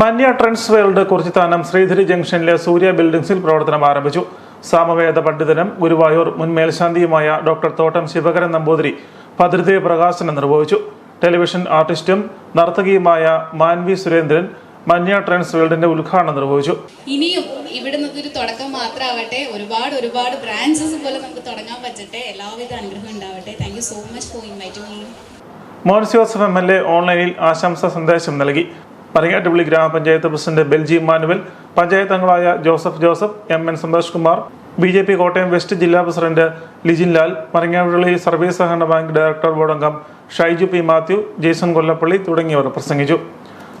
മന്യ trends world Kurichithanam Sreedhari ജംഗ്ഷനിലെ സൂര്യ ബിൽഡിംഗ്സിൽ പ്രവർത്തനം ആരംഭിച്ചു. സാമവേദ പണ്ഡിതനും ഗുരുവായൂർ മുൻ മേൽശാന്തിയുമായ ഡോക്ടർ തോട്ടം ശിവകരൻ നമ്പൂതിരി പതിരുതി പ്രകാശനം നിർവഹിച്ചു. ടെലിവിഷൻ ആർട്ടിസ്റ്റും നർത്തകിയുമായ മാൻവി സുരേന്ദ്രൻ മന്യ ട്രെൻഡ്സ് വേൾഡിന്റെ ഉദ്ഘാടനം നിർവഹിച്ചു. ഇനിയും ഇവിടെ നിന്നൊരു തുടക്കം മാത്രമാവട്ടെ ഒരുപാട് ഒരുപാട് ബ്രാഞ്ചസ് പോലെ നമുക്ക് തുടങ്ങാൻ പറ്റട്ടെ. എല്ലാവിധ അനുഗ്രഹം ഉണ്ടാവട്ടെ. Thank so much for inviting me Mons Joseph M L A ഓൺലൈനിൽ ആശംസ സന്ദേശം നൽകി. മറിയാട്ടുപള്ളി ഗ്രാമപഞ്ചായത്ത് പ്രസിഡന്റ് ബെൽജി മാനുവൽ പഞ്ചായത്ത് അംഗങ്ങളായ Joseph Joseph M N Santhosh Kumar B J P Kottayam west ജില്ലാ പ്രസിഡന്റ് ലിജിൻ ലാൽ മരങ്ങാവിളി സർവീസ് സഹകരണ ബാങ്ക് ഡയറക്ടർ ബോർഡ് അംഗം ഷൈജു പി മാത്യു ജെയ്സൺ കൊല്ലപ്പള്ളി തുടങ്ങിയവർ പ്രസംഗിച്ചു.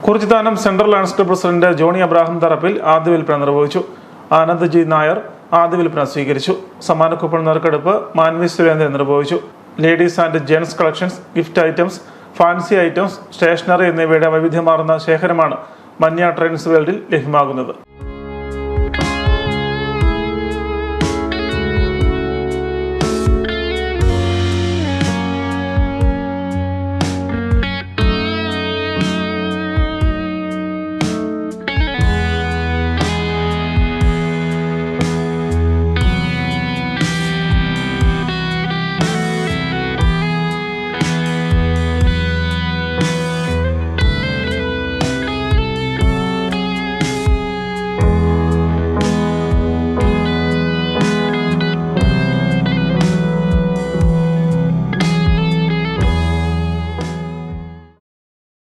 Kurichithanam central landscape president Johny Abraham Tharappil ആദ്യ വിൽപ്പന നിർവഹിച്ചു. ആനന്ദ് ജി നായർ ആദ്യ വിൽപ്പന സ്വീകരിച്ചു. സമ്മാന കൂപ്പൺ നറുക്കെടുപ്പ് മാൻവി സുരേന്ദ്രൻ നിർവഹിച്ചു. Ladies and gents collections gift items fancy items stationery എന്നിവയുടെ വൈവിധ്യമാർന്ന ശേഖരമാണ് മന്യ ട്രെൻഡ്സ് വേൾഡിൽ ലഭ്യമാകുന്നത്.